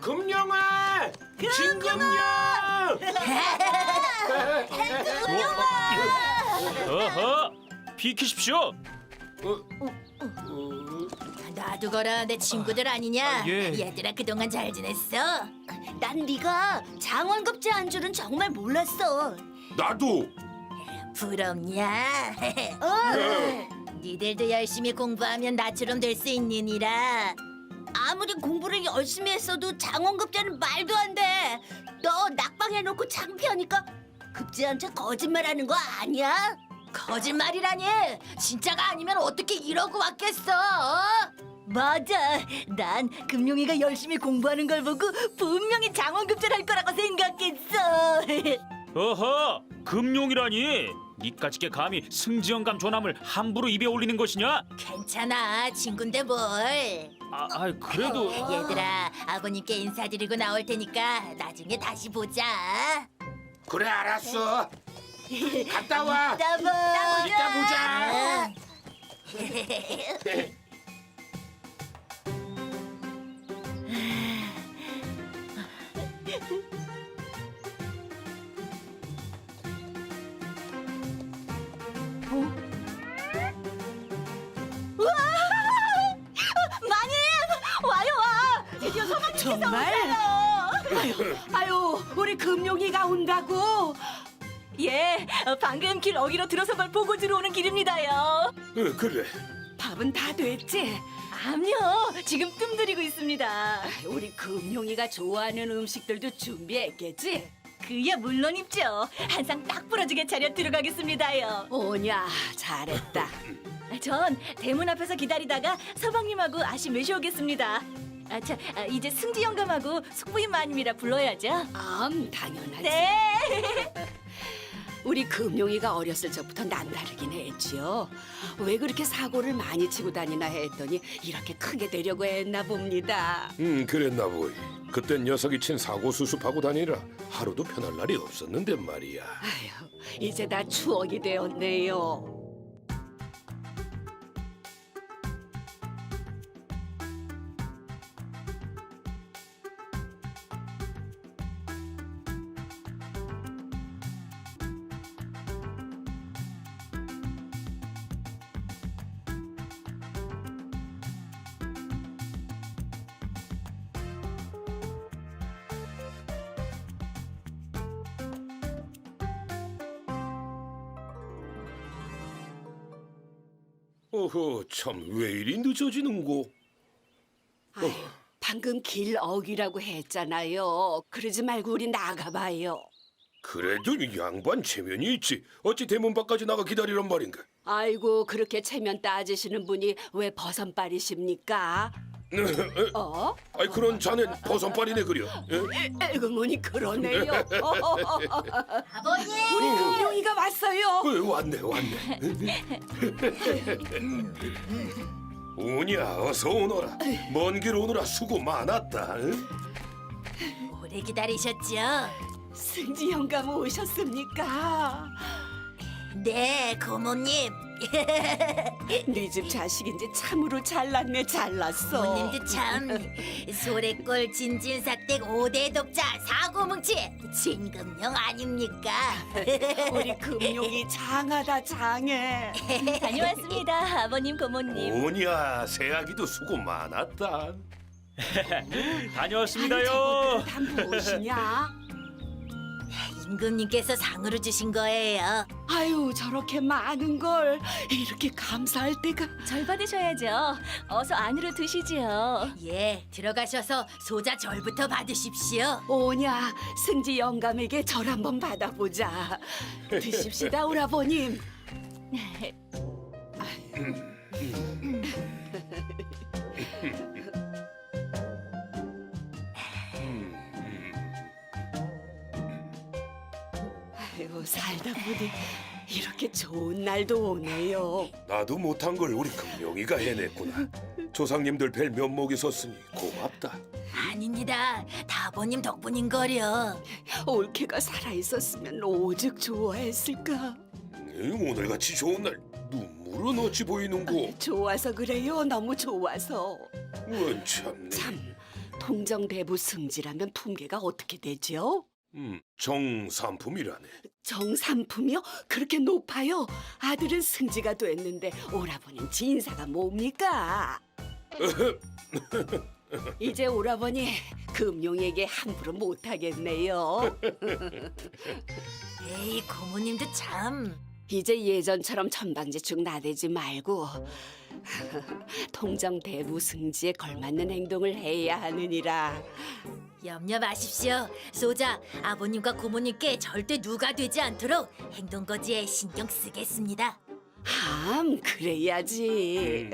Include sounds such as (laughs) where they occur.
금령아! 진금령! 어허! 어, 어, 비키십시오! 어, 놔두거라 내 친구들 아니냐? 예. 얘들아 그동안 잘 지냈어? 난 네가 장원급제 안 줄은 정말 몰랐어. 나도! 부럽냐? (laughs) 어. 니들도 열심히 공부하면 나처럼 될 수 있느니라. 아무리 공부를 열심히 했어도 장원급제는 말도 안 돼. 너 낙방해놓고 창피하니까 급제한테 거짓말하는 거 아니야? 거짓말이라니? 진짜가 아니면 어떻게 이러고 왔겠어? 어? 맞아. 난 금용이가 열심히 공부하는 걸 보고 분명히 장원급제를 할 거라고 생각했어. (laughs) 어허, 금룡이라니. 니까짓게 감히 승지영감 조남을 함부로 입에 올리는 것이냐? 괜찮아 친군데 뭘? 아, 아 그래도 얘들아 아버님께 인사드리고 나올 테니까 나중에 다시 보자. 그래 알았어. 갔다 와. 이따 봐. 이따 보자. (laughs) 아. 마님 와요 와. 드디어 서방님께서 정말? 오세요. 아유, 우리 금용이가 온다고. 예, 어, 방금 길 어기로 들어서 걸 보고 들어오는 길입니다요. 어, 그래. 밥은 다 됐지? 암요, 지금 뜸 들이고 있습니다. 우리 금용이가 좋아하는 음식들도 준비했겠지? 그야 물론 입죠. 한 상 딱 부러지게 차려 들어가겠습니다요. 오냐, 잘했다. 전 대문 앞에서 기다리다가 서방님하고 아시 메시 오겠습니다. 아, 자, 아, 이제 승지 영감하고 숙부인 마님이라 불러야죠. 암 당연하지. 네. (laughs) 우리 금용이가 어렸을 적부터 남다르긴 했지요. 왜 그렇게 사고를 많이 치고 다니나 했더니 이렇게 크게 되려고 했나 봅니다. 음 그랬나 보이. 그땐 녀석이 친 사고 수습하고 다니라 하루도 편할 날이 없었는데 말이야. 아휴, 이제 다 추억이 되었네요. 어허 참 왜 이리 늦어지는고? 아휴, 방금 길 어기라고 했잖아요. 그러지 말고 우리 나가봐요. 그래도 이 양반 체면이 있지. 어찌 대문 밖까지 나가 기다리란 말인가? 아이고 그렇게 체면 따지시는 분이 왜 버선발이십니까? 어? 아이 그런 자넨 버선발이네 그려. 예? 에고 뭐니 그러네요. (laughs) 아버님. 우리 금용이가 왔어요. 어, 왔네 왔네. (laughs) 오냐 어서 오너라. 먼 길 오느라 수고 많았다. 응? 오래 기다리셨죠? 승지 영감 오셨습니까? 네 고모님. 네 집 자식인지 참으로 잘났네 잘났어. 고모님도 참 소래꼴 진진삭댁 5대 독자 사고뭉치 진금령 아닙니까? 우리 금용이 장하다 장해. (laughs) 다녀왔습니다, 아버님, 고모님. 오냐 새아기도 수고 많았다. (laughs) 다녀왔습니다요. 담보 오시냐? 임금님께서 상으로 주신 거예요. 아유 저렇게 많은 걸 이렇게 감사할 때가 절 받으셔야죠. 어서 안으로 드시지요. 예, 들어가셔서 소자 절부터 받으십시오. 오냐 승지 영감에게 절 한번 받아보자. 드십시다 오라버님. (laughs) (laughs) (laughs) 아이고 살다 보니 이렇게 좋은 날도 오네요. 나도 못한 걸 우리 금룡이가 해냈구나. 조상님들 뵐 면목이 섰으니 고맙다. 아닙니다. 다 아버님 덕분인 거려. 올케가 살아 있었으면 오죽 좋아했을까. 응, 오늘같이 좋은 날 눈물은 어찌 보이는고? 좋아서 그래요. 너무 좋아서. 원참네. 참, 통정대부 승지라면 품계가 어떻게 되죠? 음, 정삼품이라네. 정삼품이요? 그렇게 높아요? 아들은 승지가 됐는데 오라버니는 진사가 뭡니까? (laughs) 이제 오라버니 금용에게 함부로 못하겠네요. (laughs) 에이 고모님도 참. 이제 예전처럼 천방지축 나대지 말고 (laughs) 통정 대부 승지에 걸맞는 행동을 해야 하느니라. 염려 마십시오. 소자 아버님과 고모님께 절대 누가 되지 않도록 행동 거지에 신경 쓰겠습니다. 함 그래야지.